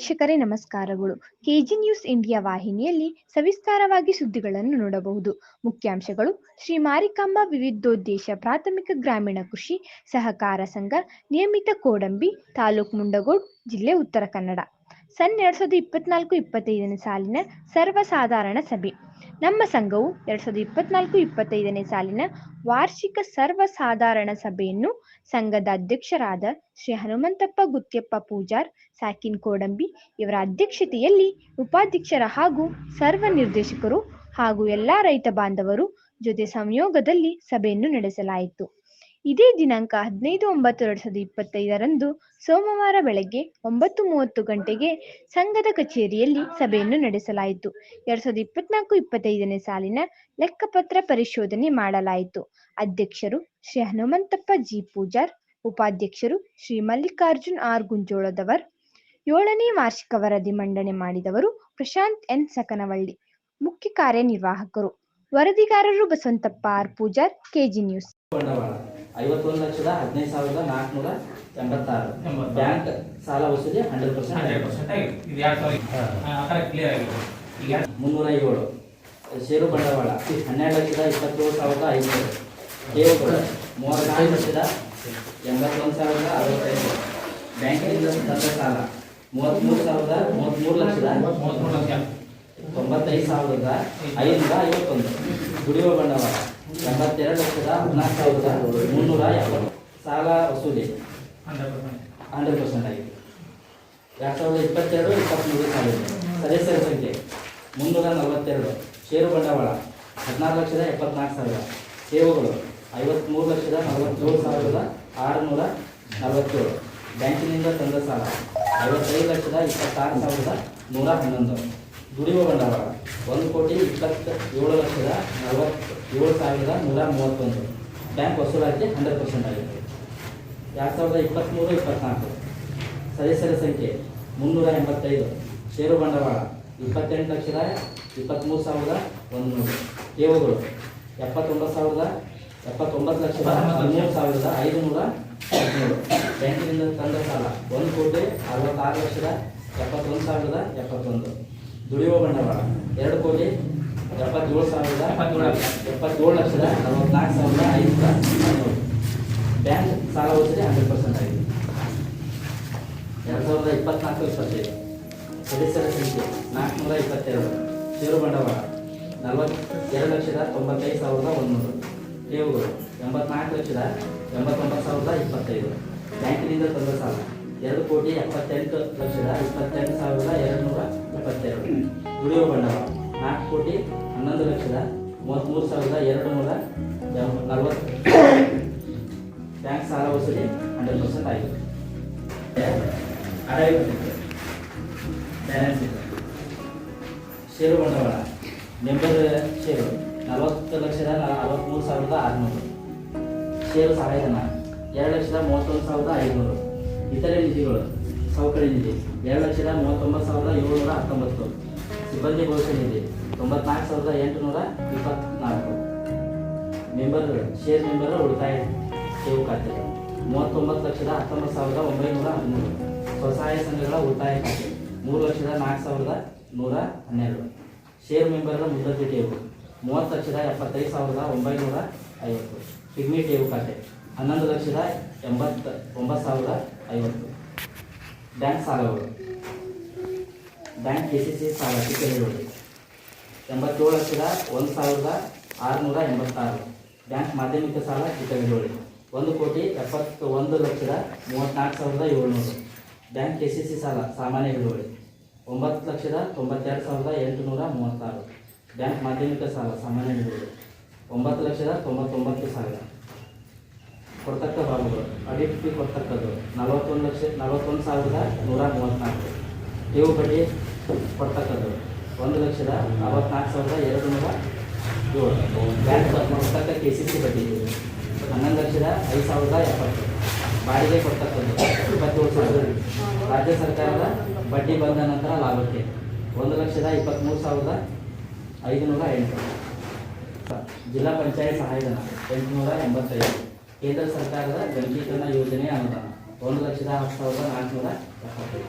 ವೀಕ್ಷಕರೇ ನಮಸ್ಕಾರಗಳು. KG news India ವಾಹಿನಿಯಲ್ಲಿ ಸವಿಸ್ತಾರವಾಗಿ ಸುದ್ದಿಗಳನ್ನು ನೋಡಬಹುದು. ಮುಖ್ಯಾಂಶಗಳು, ಶ್ರೀ ಮಾರಿಕಾಂಬ ವಿವಿಧೋದ್ದೇಶ ಪ್ರಾಥಮಿಕ ಗ್ರಾಮೀಣ ಕೃಷಿ ಸಹಕಾರ ಸಂಘ, ನಿಯಮಿತ ಕೋಡಂಬಿ, ತಾಲೂಕ್ ಮುಂಡಗೋಡ್, ಜಿಲ್ಲೆ ಉತ್ತರ ಕನ್ನಡ. ಸನ್ ಎರಡ್ ಸಾವಿರದ ಇಪ್ಪತ್ನಾಲ್ಕು ಇಪ್ಪತ್ತೈದನೇ ಸಾಲಿನ ಸರ್ವಸಾಧಾರಣ ಸಭೆ. ನಮ್ಮ ಸಂಘವು ಎರಡ್ ಸಾವಿರದ ಇಪ್ಪತ್ನಾಲ್ಕು ಇಪ್ಪತ್ತೈದನೇ ಸಾಲಿನ ವಾರ್ಷಿಕ ಸರ್ವಸಾಧಾರಣ ಸಭೆಯನ್ನು ಸಂಘದ ಅಧ್ಯಕ್ಷರಾದ ಶ್ರೀ ಹನುಮಂತಪ್ಪ ಗುತ್ಯಪ್ಪ ಪೂಜಾರ್, ಸಾಕಿನ್ ಕೋಡಂಬಿ ಇವರ ಅಧ್ಯಕ್ಷತೆಯಲ್ಲಿ ಉಪಾಧ್ಯಕ್ಷರ ಹಾಗೂ ಸರ್ವ ನಿರ್ದೇಶಕರು ಹಾಗೂ ಎಲ್ಲಾ ರೈತ ಬಾಂಧವರು ಜೊತೆ ಸಂಯೋಗದಲ್ಲಿ ಸಭೆಯನ್ನು ನಡೆಸಲಾಯಿತು. ಇದೇ ದಿನಾಂಕ ಹದಿನೈದು ಒಂಬತ್ತು ಎರಡ್ ಸಾವಿರದ ಇಪ್ಪತ್ತೈದರಂದು ಸೋಮವಾರ ಬೆಳಗ್ಗೆ ಒಂಬತ್ತು ಮೂವತ್ತು ಗಂಟೆಗೆ ಸಂಘದ ಕಚೇರಿಯಲ್ಲಿ ಸಭೆಯನ್ನು ನಡೆಸಲಾಯಿತು. ಎರಡ್ ಸಾವಿರದ ಇಪ್ಪತ್ನಾಲ್ಕು ಇಪ್ಪತ್ತೈದನೇ ಸಾಲಿನ ಲೆಕ್ಕಪತ್ರ ಪರಿಶೋಧನೆ ಮಾಡಲಾಯಿತು. ಅಧ್ಯಕ್ಷರು ಶ್ರೀ ಹನುಮಂತಪ್ಪ ಜಿ ಪೂಜಾರ್, ಉಪಾಧ್ಯಕ್ಷರು ಶ್ರೀ ಮಲ್ಲಿಕಾರ್ಜುನ್ ಆರ್ ಗುಂಜೋಳದವರ್, ಏಳನೇ ವಾರ್ಷಿಕ ವರದಿ ಮಂಡನೆ ಮಾಡಿದವರು ಪ್ರಶಾಂತ್ ಎನ್ ಸಕನವಳ್ಳಿ, ಮುಖ್ಯ ಕಾರ್ಯನಿರ್ವಾಹಕರು, ವರದಿಗಾರರು Basavantappa R Pujar, KG news. ಐವತ್ತೊಂದು ಲಕ್ಷದ ಹದಿನೈದು ಸಾವಿರದ ನಾಲ್ಕುನೂರ ಎಂಬತ್ತಾರು. ಬ್ಯಾಂಕ್ ಸಾಲ ವಸೂಲಿ ಹಂಡ್ರೆಡ್ ಪರ್ಸೆಂಟ್ ಮುನ್ನೂರ ಏಳು ಷೇರು ಬಂಡವಾಳ. ಹನ್ನೆರಡು ಲಕ್ಷದ ಇಪ್ಪತ್ತೇಳು ಸಾವಿರದ ಐನೂರು. ಠೇವುಗಳು ಮೂವತ್ನಾಲ್ಕು ಲಕ್ಷದ ಎಂಬತ್ತೊಂದು ಸಾವಿರದ ಅರವತ್ತೈದು. ಬ್ಯಾಂಕಿನಿಂದ ತಂದ ಸಾಲ ಮೂವತ್ತ್ಮೂರು ಸಾವಿರದ ಮೂವತ್ತ್ಮೂರು ಲಕ್ಷದ ಮೂವತ್ತ್ಮೂರು ಲಕ್ಷ. ತೊಂಬತ್ತೈದು ಸಾವಿರದ ಐನೂರ ಐವತ್ತೊಂದು. ದುಡಿಯುವ ಬಂಡವಾಳ. ಎಂಬತ್ತೆರಡು ಲಕ್ಷದ ಹದಿನಾಲ್ಕು ಸಾವಿರದ ಮುನ್ನೂರ ಎಪ್ಪತ್ತು ಸಾಲ ವಸೂಲಿ. Hundred percent. ಆಗಿದೆ. ಎರಡು ಸಾವಿರದ ಇಪ್ಪತ್ತೆರಡು ಇಪ್ಪತ್ತ್ಮೂರು ಸಾವಿರ ಸದಸ್ಯರ ಸಂಖ್ಯೆ ಮುನ್ನೂರ ನಲವತ್ತೆರಡು. ಷೇರು ಬಂಡವಾಳ ಹದಿನಾರು ಲಕ್ಷದ ಎಪ್ಪತ್ನಾಲ್ಕು ಸಾವಿರ. ಸೇವೆಗಳು ಐವತ್ತ್ಮೂರು ಲಕ್ಷದ ನಲವತ್ತೇಳು ಸಾವಿರದ ಆರುನೂರ ನಲವತ್ತೇಳು. ಬ್ಯಾಂಕಿನಿಂದ ತಂದ ಸಾಲ ಐವತ್ತೈದು ಲಕ್ಷದ ಇಪ್ಪತ್ತಾರು ಸಾವಿರದ ನೂರ ಹನ್ನೊಂದು. ದುಡಿಯುವ ಬಂಡವಾಳ ಒಂದು ಕೋಟಿ ಇಪ್ಪತ್ತ ಏಳು ಲಕ್ಷದ ನಲವತ್ತು. ಏಳು ಸಾವಿರದ ನೂರ ಮೂವತ್ತೊಂದು. ಬ್ಯಾಂಕ್ ವಸೂಲಾತಿ ಹಂಡ್ರೆಡ್ ಪರ್ಸೆಂಟ್ ಆಗಿದೆ. ಎರಡು ಸಾವಿರದ ಇಪ್ಪತ್ತ್ಮೂರು ಇಪ್ಪತ್ತ್ನಾಲ್ಕು ಸದಸ್ಯರ ಸಂಖ್ಯೆ. ಮುನ್ನೂರ ಎಂಬತ್ತೈದು. ಷೇರು ಬಂಡವಾಳ, ಇಪ್ಪತ್ತೆಂಟು ಲಕ್ಷದ ಇಪ್ಪತ್ತ್ಮೂರು ಸಾವಿರದ ಒಂದುನೂರು. ಕೇವುಗಳು ಎಪ್ಪತ್ತೊಂಬತ್ತು ಸಾವಿರದ ಎಪ್ಪತ್ತೊಂಬತ್ತು ಲಕ್ಷದ ಹದಿಮೂರು ಸಾವಿರದ ಐದುನೂರ ಹದಿಮೂರು. ಬ್ಯಾಂಕಿನಿಂದ ತಂದ ಸಾಲ, ಒಂದು ಕೋಟಿ ಅರವತ್ತಾರು ಲಕ್ಷದ ಎಪ್ಪತ್ತೊಂದು ಸಾವಿರದ ಎಪ್ಪತ್ತೊಂದು. ದುಡಿಯುವ ಬಂಡವಾಳ, ಎರಡು ಕೋಟಿ ಎಪ್ಪತ್ತೇಳು ಸಾವಿರದ ಎಪ್ಪತ್ತೇಳು. ಎಪ್ಪತ್ತೇಳು ಲಕ್ಷದ ನಲವತ್ನಾಲ್ಕು ಸಾವಿರದ ಐನೂರ ಬ್ಯಾಂಕ್ ಸಾಲ ವಸೂಲಿ ಹಂಡ್ರೆಡ್ ಪರ್ಸೆಂಟ್ ಆಗಿದೆ. ಎರಡು ಸಾವಿರದ ಇಪ್ಪತ್ನಾಲ್ಕು ಇಪ್ಪತ್ತೈದು. ಸದಸ್ಯರ ಸಂಖ್ಯೆ ನಾಲ್ಕುನೂರ ಇಪ್ಪತ್ತೆರಡು. ಷೇರು ಬಂಡವಾಳ ನಲವತ್ತೆರಡು ಲಕ್ಷದ ತೊಂಬತ್ತೈದು ಸಾವಿರದ ಒಂದುನೂರು. ಠೇವುಗಳು ಎಂಬತ್ನಾಲ್ಕು ಲಕ್ಷದ ಎಂಬತ್ತೊಂಬತ್ತು ಸಾವಿರದ ಇಪ್ಪತ್ತೈದು. ಬ್ಯಾಂಕಿನಿಂದ ತಂದ ಸಾಲ ಎರಡು ಕೋಟಿ ಎಪ್ಪತ್ತೆಂಟು ಲಕ್ಷದ ಇಪ್ಪತ್ತೆಂಟು ಸಾವಿರದ ಎರಡು ನೂರ ಇಪ್ಪತ್ತೆರಡು. ದುಡಿಯುವ ಬಂಡವಾಳ ನಾಲ್ಕು ಕೋಟಿ ಹನ್ನೊಂದು ಲಕ್ಷದ ಮೂವತ್ತ್ಮೂರು ಸಾವಿರದ ಎರಡು ನೂರ ನಲವತ್ತು. ಬ್ಯಾಂಕ್ ಸಾಲ ವಸೂಲಿ ಹಂಡ್ರೆಡ್ ಪರ್ಸೆಂಟ್ ಆಗಿದೆ. ಬ್ಯಾಲೆನ್ಸ್ ಇದೆ. ಷೇರು ಬಂಡವಾಳ ಮೆಂಬರ್ ಷೇರು ನಲವತ್ತು ಲಕ್ಷದ ನಲವತ್ತ್ಮೂರು ಸಾವಿರದ ಆರುನೂರು. ಷೇರು ಸಹಾಯಧನ ಎರಡು ಲಕ್ಷದ ಮೂವತ್ತೊಂದು ಸಾವಿರದ ಐನೂರು ಇತರೆ ನಿಧಿಗಳು, ಸೌಕರ್ಯ ನಿಧಿ ಎರಡು ಲಕ್ಷದ ಮೂವತ್ತೊಂಬತ್ತು ಸಾವಿರದ ಏಳುನೂರ ಹತ್ತೊಂಬತ್ತು. ಸಿಬ್ಬಂದಿ ಭವಿಷ್ಯ ನಿಧಿ ತೊಂಬತ್ನಾಲ್ಕು ಸಾವಿರದ ಎಂಟುನೂರ ಇಪ್ಪತ್ನಾಲ್ಕು ಮೆಂಬರ್, ಶೇರ್ ಮೆಂಬರ್ ಉಳಿತಾಯ ಸೇವು ಖಾತೆ. ಮೂವತ್ತೊಂಬತ್ತು ಲಕ್ಷದ ಹತ್ತೊಂಬತ್ತು ಸಾವಿರದ ಒಂಬೈನೂರ ಹದಿಮೂರು ಸ್ವಸಹಾಯ ಸಂಘಗಳ ಉಳಿತಾಯ ಖಾತೆ, ಮೂರು ಲಕ್ಷದ ನಾಲ್ಕು ಸಾವಿರದ ನೂರ ಹನ್ನೆರಡು ಶೇರ್ ಮೆಂಬರ್ಗಳ ಮುದ್ರತೆ ಠೇವು ಮೂವತ್ತು ಲಕ್ಷದ ಎಪ್ಪತ್ತೈದು ಸಾವಿರದ ಒಂಬೈನೂರ ಐವತ್ತು ಪಿಗ್ಮಿ ಠೇವು ಖಾತೆ, ಹನ್ನೊಂದು ಲಕ್ಷದ ಎಂಬತ್ತ, ಒಂಬತ್ತು ಸಾವಿರದ ಐವತ್ತು. ಬ್ಯಾಂಕ್ ಸಾಲಗಳು. ಬ್ಯಾಂಕ್ ಕೆ ಸಿ ಸಿ ಸಾಲ ಟಿಕೆಟ್ಗಳು ಎಂಬತ್ತೇಳು ಲಕ್ಷದ ಒಂದು ಸಾವಿರದ ಆರುನೂರ ಎಂಬತ್ತಾರು. ಬ್ಯಾಂಕ್ ಮಾಧ್ಯಮಿಕ ಸಾಲ ಹಿಡುವಳಿ ಒಂದು ಕೋಟಿ ಎಪ್ಪತ್ತು ಒಂದು ಲಕ್ಷದ ಮೂವತ್ತ್ನಾಲ್ಕು ಸಾವಿರದ ಏಳ್ನೂರು. ಬ್ಯಾಂಕ್ ಕೆ ಸಿ ಸಿ ಸಾಲ ಸಾಮಾನ್ಯ ಹಿಡುವಳಿ ಒಂಬತ್ತು ಲಕ್ಷದ ತೊಂಬತ್ತೆರಡು ಸಾವಿರದ ಎಂಟುನೂರ ಮೂವತ್ತಾರು. ಬ್ಯಾಂಕ್ ಮಾಧ್ಯಮಿಕ ಸಾಲ ಸಾಮಾನ್ಯ ಹಿಡುವಳಿ ಒಂಬತ್ತು ಲಕ್ಷದ ತೊಂಬತ್ತೊಂಬತ್ತು ಸಾವಿರ. ಕೊಡ್ತಕ್ಕ ಭಾಗಗಳು ಅಡಿಟ್ ಫೀ ಕೊಡ್ತಕ್ಕದ್ದು ನಲವತ್ತೊಂದು ಲಕ್ಷ, ನಲವತ್ತೊಂದು ಸಾವಿರದ ನೂರ ಮೂವತ್ತ್ನಾಲ್ಕು ಠೇವು ಬಡ್ಡಿ ಕೊಡ್ತಕ್ಕದ್ದು ಒಂದು ಲಕ್ಷದ ಅರವತ್ನಾಲ್ಕು ಸಾವಿರದ ಎರಡು ನೂರ ಏಳು. ಬ್ಯಾಂಕ್ ಕೊಡ್ತಕ್ಕ ಕೆ ಸಿ ಸಿ ಬಡ್ಡಿ ಹನ್ನೊಂದು ಲಕ್ಷದ ಐದು ಸಾವಿರದ ಎಪ್ಪತ್ತು. ಬಾಡಿಗೆ ಕೊಡ್ತಕ್ಕಂಥದ್ದು ಇಪ್ಪತ್ತೇಳು ಸಾವಿರ ರಾಜ್ಯ ಸರ್ಕಾರದ ಬಡ್ಡಿ ಬಂದ ನಂತರ ಲಾಭಕ್ಕೆ ಒಂದು ಲಕ್ಷದ ಇಪ್ಪತ್ತ್ಮೂರು ಸಾವಿರದ ಐದುನೂರ ಎಂಟು. ಜಿಲ್ಲಾ ಪಂಚಾಯತ್ ಸಹಾಯಧನ ಎಂಟುನೂರ ಎಂಬತ್ತೈದು. ಕೇಂದ್ರ ಸರ್ಕಾರದ ಗಂಭೀಕರಣ ಯೋಜನೆ ಅನುದಾನ ಒಂದು ಲಕ್ಷದ ಹತ್ತು ಸಾವಿರದ ನಾಲ್ಕುನೂರ ಎಪ್ಪತ್ತೈದು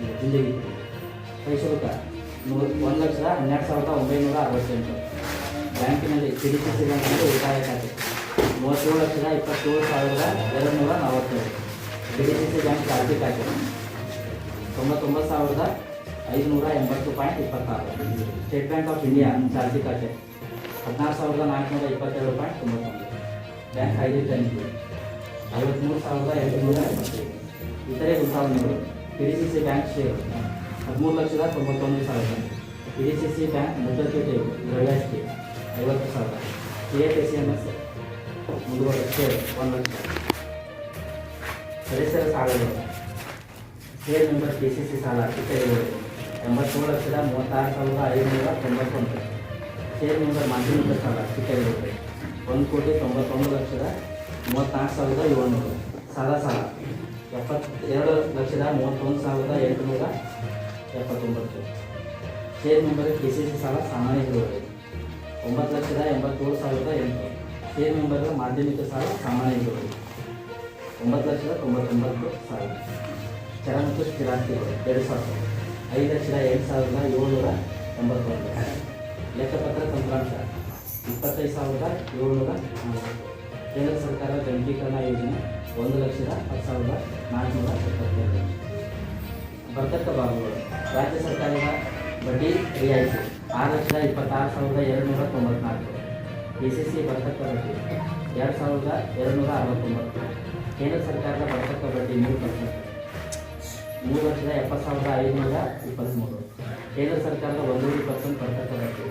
ಇದು ಜಿಂದಗಿ ಕೈ ಶುಲ್ಕ ನೂರು ಒಂದು ಲಕ್ಷದ ಹನ್ನೆರಡು ಸಾವಿರದ ಒಂಬೈನೂರ ಅರವತ್ತೆಂಟು. ಬ್ಯಾಂಕಿನಲ್ಲಿ ಸಿ ಡಿ ಸಿ ಸಿ ಬ್ಯಾಂಕಿನಲ್ಲಿ ಉಳಿತಾಯ ಖಾತೆ. ಮೂವತ್ತೇಳು ಲಕ್ಷದ ಇಪ್ಪತ್ತೇಳು ಸಾವಿರದ ಎರಡು ನೂರ ನಲವತ್ತೇಳು. ಡಿ ಡಿ ಸಿ ಬ್ಯಾಂಕ್ ಚಾಲ್ತಿ ಖಾತೆ. ತೊಂಬತ್ತೊಂಬತ್ತು ಸಾವಿರದ ಐದುನೂರ ಎಂಬತ್ತು ಪಾಯಿಂಟ್ ಇಪ್ಪತ್ತಾರು. ಸ್ಟೇಟ್ ಬ್ಯಾಂಕ್ ಆಫ್ ಇಂಡಿಯಾ ಚಾಲ್ತಿ ಖಾತೆ. ಹದಿನಾರು ಸಾವಿರದ ನಾಲ್ಕುನೂರ ಇಪ್ಪತ್ತೇಳು ಪಾಯಿಂಟ್ ತೊಂಬತ್ತೊಂದು. ಬ್ಯಾಂಕ್ ಐದು ಬ್ಯಾಂಕ್ ಐವತ್ತ್ಮೂರು ಸಾವಿರದ ಎಂಟುನೂರ ಎಪ್ಪತ್ತೈದು ಇತರೆ ಉತ್ಪಾದನೆಗಳು P D C C bank share ಹದಿಮೂರು ಲಕ್ಷದ ತೊಂಬತ್ತೊಂದು ಸಾವಿರ. P D C C bank ಮುದ್ರತೆ ದ್ರವ್ಯಾಸ್ತಿ ಐವತ್ತು ಸಾವಿರ. K T C M S ಮುಂದುವರೆ share ಒಂದು ಲಕ್ಷ. ಪರಿಸರ ಸಾಲಗಳು. Share member K C C ಸಾಲ ಇತರೆಗಳು ಎಂಬತ್ತೇಳು ಲಕ್ಷದ ಮೂವತ್ತಾರು ಸಾವಿರದ ಐದುನೂರ ತೊಂಬತ್ತೊಂದು. ಶೇರ್ ಮೆಂಬರ್ ಮಾಧ್ಯಮಿಕ ಸಾಲ ಇತರೆಗಳು ಒಂದು ಕೋಟಿ ತೊಂಬತ್ತೊಂದು ಲಕ್ಷದ ಮೂವತ್ತ್ನಾಲ್ಕು ಸಾವಿರದ ಏಳ್ನೂರು. ಸಾಲ ಸಾಲ. ಎಪ್ಪತ್ತೆರಡು ಲಕ್ಷದ ಮೂವತ್ತೊಂದು ಸಾವಿರದ ಎಂಟುನೂರ ಎಪ್ಪತ್ತೊಂಬತ್ತು. Share member K C C ಸಾಲ ಸಾಮಾನ್ಯ ಇಳುವರಿ ಒಂಬತ್ತು ಲಕ್ಷದ ಎಂಬತ್ತೇಳು ಸಾವಿರದ ಎಂಟು. ಶೇರ್ ಮೆಂಬರ್ ಮಾಧ್ಯಮಿಕ ಸಾಲ ಸಾಮಾನ್ಯ ಇಳುವರಿ ಒಂಬತ್ತು ಲಕ್ಷದ ತೊಂಬತ್ತೊಂಬತ್ತು ಸಾವಿರ. ಚರ ಮತ್ತು ಸ್ಥಿರಾಸ್ತಿಗಳು ಎರಡು ಸಾವಿರ. ಐದು ಲಕ್ಷದ ಎಂಟು ಸಾವಿರದ ಏಳ್ನೂರ ಎಂಬತ್ತೊಂದು. ಲೆಕ್ಕಪತ್ರ ತಂತ್ರಾಂಶ ಇಪ್ಪತ್ತೈದು ಸಾವಿರದ ಏಳ್ನೂರ ನಲವತ್ತು. ಕೇಂದ್ರ ಸರ್ಕಾರ ಗಂಭೀಕರಣ ಯೋಜನೆ ಒಂದು ಲಕ್ಷದ ಹತ್ತು ಸಾವಿರದ ನಾಲ್ಕುನೂರ ಎಪ್ಪತ್ತೆರಡು ಬರ್ತಕ್ಕ ಭಾಗಗಳು ರಾಜ್ಯ ಸರ್ಕಾರದ ಬಡ್ಡಿ ರಿಯಾಯಿತಿ. ಆರು ಲಕ್ಷದ ಇಪ್ಪತ್ತಾರು ಸಾವಿರದ ಎರಡುನೂರ ತೊಂಬತ್ನಾಲ್ಕು. ಡಿ ಸಿ ಸಿ ಬರ್ತಕ್ಕ ಬಡ್ಡಿ. ಎರಡು ಸಾವಿರದ ಎರಡುನೂರ ಅರವತ್ತೊಂಬತ್ತು. ಕೇಂದ್ರ ಸರ್ಕಾರದ ಬರ್ತಕ್ಕ ಬಡ್ಡಿ ಮೂರು ಪರ್ಸೆಂಟ್. ಮೂರು ಲಕ್ಷದ ಎಪ್ಪತ್ತು ಸಾವಿರದ ಐದುನೂರ ಇಪ್ಪತ್ತ್ಮೂರು. ಕೇಂದ್ರ ಸರ್ಕಾರದ ಒಂದೂವರೆ ಪರ್ಸೆಂಟ್ ಬರ್ತಕ್ಕ ಬಡ್ಡಿ.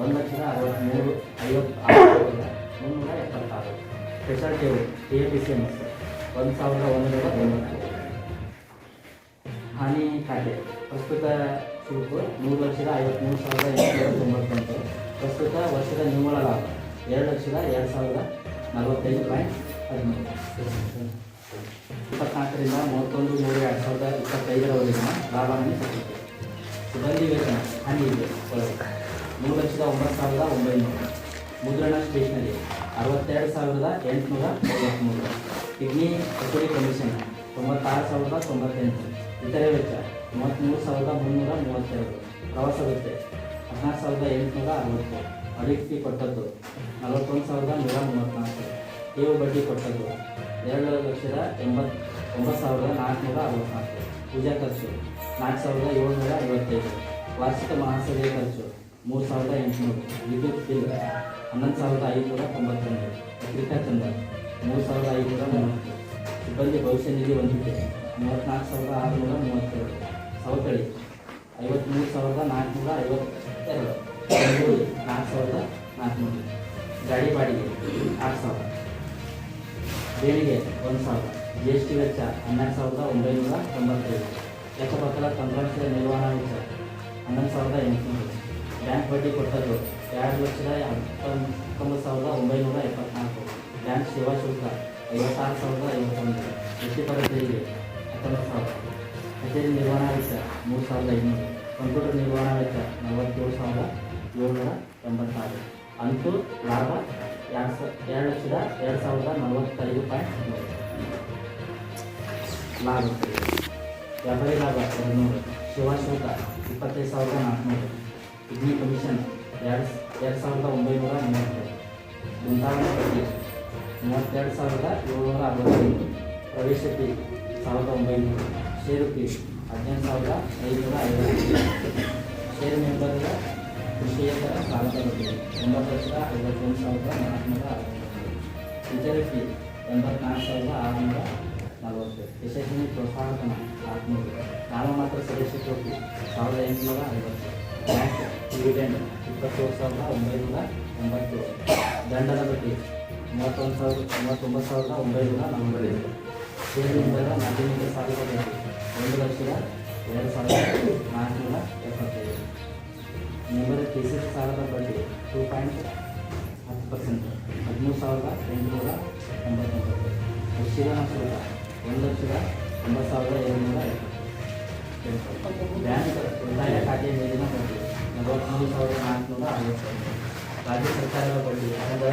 ಒಂದು ಲಕ್ಷದ ಅರವತ್ತ್ಮೂರು, ಐವತ್ತು ಆರು ಸಾವಿರದ ಮುನ್ನೂರ ಎಪ್ಪತ್ತಾರು. Special T A P C M S. ಒಂದು ಸಾವಿರದ ಒಂದೂರ ತೊಂಬತ್ತು ಹಾನಿ ಖಾತೆ ಪ್ರಸ್ತುತ ಶುಲ್ಕ ಮೂರು ಲಕ್ಷದ ಐವತ್ತ್ಮೂರು ಸಾವಿರದ ಎಂಟುನೂರ ತೊಂಬತ್ತೆಂಟು. ಪ್ರಸ್ತುತ ವರ್ಷದ ನಿವ್ವಳ ಲಾಭ ಎರಡು ಲಕ್ಷದ ಎರಡು ಸಾವಿರದ ನಲವತ್ತೈದು ಪಾಯಿಂಟ್ ಹದಿಮೂರು. ಇಪ್ಪತ್ನಾಲ್ಕರಿಂದ ಮೂವತ್ತೊಂದು ಮೂರು ಎರಡು ಸಾವಿರದ ಇಪ್ಪತ್ತೈದರವರೆಗಿನ ಲಾಭವನ್ನು ಸೂಚಿಸುತ್ತೆ ಸಿಬ್ಬಂದಿ ವೇತನ, ಹಾನಿ ಇದೆ ಮೂರು ಲಕ್ಷದ ಒಂಬತ್ತು ಸಾವಿರದ ಒಂಬೈನೂರು. ಮುದ್ರಣ ಸ್ಟೇಷನರಿ, ಅರವತ್ತೆರಡು ಸಾವಿರದ ಎಂಟುನೂರ ಐವತ್ತ್ಮೂರು ಕಿಡ್ನಿ ಕಚೇರಿ ಕಮಿಷನ್ ತೊಂಬತ್ತಾರು ಸಾವಿರದ ತೊಂಬತ್ತೆಂಟು. ಇತರೆ ವೆಚ್ಚ ಮೂವತ್ತ್ಮೂರು ಸಾವಿರದ ಮುನ್ನೂರ ಮೂವತ್ತೆರಡು. ಪ್ರವಾಸ ವೆಚ್ಚ, ಹದಿನಾರು ಸಾವಿರದ ಎಂಟುನೂರ ಅರವತ್ತು. ಅಡಿಕೆ ಕೊಟ್ಟದ್ದು, ನಲವತ್ತೊಂದು ಸಾವಿರದ ನೂರ ಮೂವತ್ತ್ನಾಲ್ಕು ಠೇವು ಬಡ್ಡಿ ಕೊಟ್ಟದ್ದು ಎರಡು ಲಕ್ಷದ ಎಂಬತ್ತು, ಒಂಬತ್ತು ಸಾವಿರದ ನಾಲ್ಕುನೂರ ಅರವತ್ತ್ನಾಲ್ಕು ಪೂಜಾ ಖರ್ಚು, ನಾಲ್ಕು ಸಾವಿರದ ಏಳ್ನೂರ ಐವತ್ತೈದು. ವಾರ್ಷಿಕ ಮಹಾಸಭೆಯ ಖರ್ಚು, ಮೂರು ಸಾವಿರದ ಎಂಟುನೂರು. ವಿದ್ಯುತ್ ಬಿಲ್, ಹನ್ನೊಂದು ಸಾವಿರದ ಐದುನೂರ ತೊಂಬತ್ತೊಂದು. ಪತ್ರಿಕಾ ಚಂದ ಮೂರು ಸಾವಿರದ ಐದುನೂರ ಮೂವತ್ತು. ಸಿಬ್ಬಂದಿ ಭವಿಷ್ಯ ನಿಧಿ ಹೊಂದಿದೆ. ಮೂವತ್ತ್ನಾಲ್ಕು ಸಾವಿರದ ಆರುನೂರ ಮೂವತ್ತೆರಡು. ಸವಕಳಿ ಐವತ್ತ್ಮೂರು ಸಾವಿರದ ನಾಲ್ಕುನೂರ ಐವತ್ತೆರಡು. ನಾಲ್ಕು ಸಾವಿರದ ನಾಲ್ಕುನೂರು. ಗಾಡಿ ಬಾಡಿಗೆ ಆರು ಸಾವಿರ. ದೇಣಿಗೆ, ಒಂದು ಸಾವಿರ. ಜಿ ಎಸ್ ಟಿ ವೆಚ್ಚ, ಹನ್ನೆರಡು ಸಾವಿರದ ಒಂಬೈನೂರ ತೊಂಬತ್ತೈದು. ಲೆಕ್ಕಪತ್ರ ತಂತ್ರಾಂಶದ ನಿರ್ವಹಣಾ ವೆಚ್ಚ, ಹನ್ನೊಂದು ಸಾವಿರದ ಎಂಟುನೂರು. ಬ್ಯಾಂಕ್ ಬಡ್ಡಿ ಕೊಟ್ಟದ್ದು, ಎರಡು ಲಕ್ಷದ ಹತ್ತೊಂಬತ್ತು ಸಾವಿರದ ಒಂಬೈನೂರ ಎಪ್ಪತ್ನಾಲ್ಕು. ಬ್ಯಾಂಕ್ ಸೇವಾ ಶುಲ್ಕ ಐವತ್ತಾರು ಸಾವಿರದ ಐವತ್ತೊಂದು ವೃತ್ತಿಪರ ತೆರಿಗೆ ಹತ್ತೊಂಬತ್ತು ಸಾವಿರ. ಕಚೇರಿ ನಿರ್ವಹಣಾ ವೆಚ್ಚ ಮೂರು ಸಾವಿರದ ಐನೂರು. ಕಂಪ್ಯೂಟರ್ ನಿರ್ವಹಣಾ ವೆಚ್ಚ ನಲವತ್ತೇಳು ಸಾವಿರದ ಏಳ್ನೂರ ಎಂಬತ್ತಾರು. ಅಂತೂ ಲಾಭ ಎರಡು ಸ, ಎರಡು ಲಕ್ಷದ ಎರಡು ಸಾವಿರದ ನಲವತ್ತೈದು ಪಾಯಿಂಟ್ ಮೂರು ಲಾಭ ವ್ಯಾಪಾರಿ ಲಾಭ ಎರಡುನೂರು ಸೇವಾ ಶುಲ್ಕ ಇಪ್ಪತ್ತೈದು ಸಾವಿರದ ನಾಲ್ಕುನೂರು. ಕಿಡ್ನಿ ಕಮಿಷನ್ ಎರಡು ಎರಡು ಸಾವಿರದ ಒಂಬೈನೂರ ಮೂವತ್ತು. ಮುಂತಾದ ಮೂವತ್ತೆರಡು ಸಾವಿರದ ಏಳ್ನೂರ ಅರವತ್ತೈದು. ಪ್ರವೇಶ ಫೀ ಸಾವಿರದ ಒಂಬೈನೂರು. ಷೇರು ಫೀ ಹದಿನೆಂಟು ಸಾವಿರದ ಐದುನೂರ ಐವತ್ತು. ಷೇರು ಮೆಂಬರ್ಗಳ ಕೃಷಿಯೇತರ ಸಾಲದ ಬಡ್ಡಿ ಒಂಬತ್ತು ಲಕ್ಷದ ಐವತ್ತೊಂದು ಸಾವಿರದ ನಾಲ್ಕುನೂರ ಅರವತ್ತೊಂದು. ಇತರೆ ಫೀ ಎಂಬತ್ನಾಲ್ಕು ಸಾವಿರದ ಆರುನೂರ ನಲವತ್ತು. ಯಶಸ್ವಿನಿ ನಾಲ್ಕುನೂರು ಆರುನೂರು ನಾಮಮಾತ್ರ ಸದಸ್ಯ ಫೀ ಸಾವಿರದ ಎಂಟುನೂರ ಐವತ್ತು. ಬ್ಯಾಂಕ್ ಡಿವಿಡೆಂಡ್ ಇಪ್ಪತ್ತೇಳು ಸಾವಿರದ ಒಂಬೈನೂರ ಎಂಬತ್ತು ದಂಡದ ಬಡ್ಡಿ ಮೂವತ್ತೊಂದು ಸಾವಿರದ ಮೂವತ್ತೊಂಬತ್ತು ಸಾವಿರದ ಒಂಬೈನೂರ ನಲವತ್ತೈದು ಷೇರುಗಳ ಮಾಧ್ಯಮಿಕ ಸಾಲದ ಬಡ್ಡಿ ಒಂದು ಲಕ್ಷದ ಎರಡು ಸಾವಿರದ ನಾಲ್ಕುನೂರ ಎಪ್ಪತ್ತೈದು ಮೆಂಬರ್ ಕೆ ಸಿ ಸಾಲದ ಬಡ್ಡಿ ಟೂ ಪಾಯಿಂಟ್ ಹತ್ತು ಪರ್ಸೆಂಟ್ ಹದಿಮೂರು ಸಾವಿರದ ಎಂಟುನೂರ ಎಂಬತ್ತೊಂಬತ್ತು ಪರಿಶೀಲನಾ ಶುಲ್ಕ ಒಂದು ಲಕ್ಷದ ಒಂಬತ್ತು ಸಾವಿರದ ಏಳುನೂರ ಎಪ್ಪತ್ತು ಬ್ಯಾಂಕ್ ಉಳಿತಾಯ ಖಾತೆ ಮೇಲಿನ ಬಡ್ಡಿ ನಲವತ್ತ್ಮೂರು ಸಾವಿರದ ನಾಲ್ಕುನೂರ ಐವತ್ತೊಂದು ರಾಜ್ಯ ಸರ್ಕಾರದ ಬಡ್ಡಿ ಸಂಘದ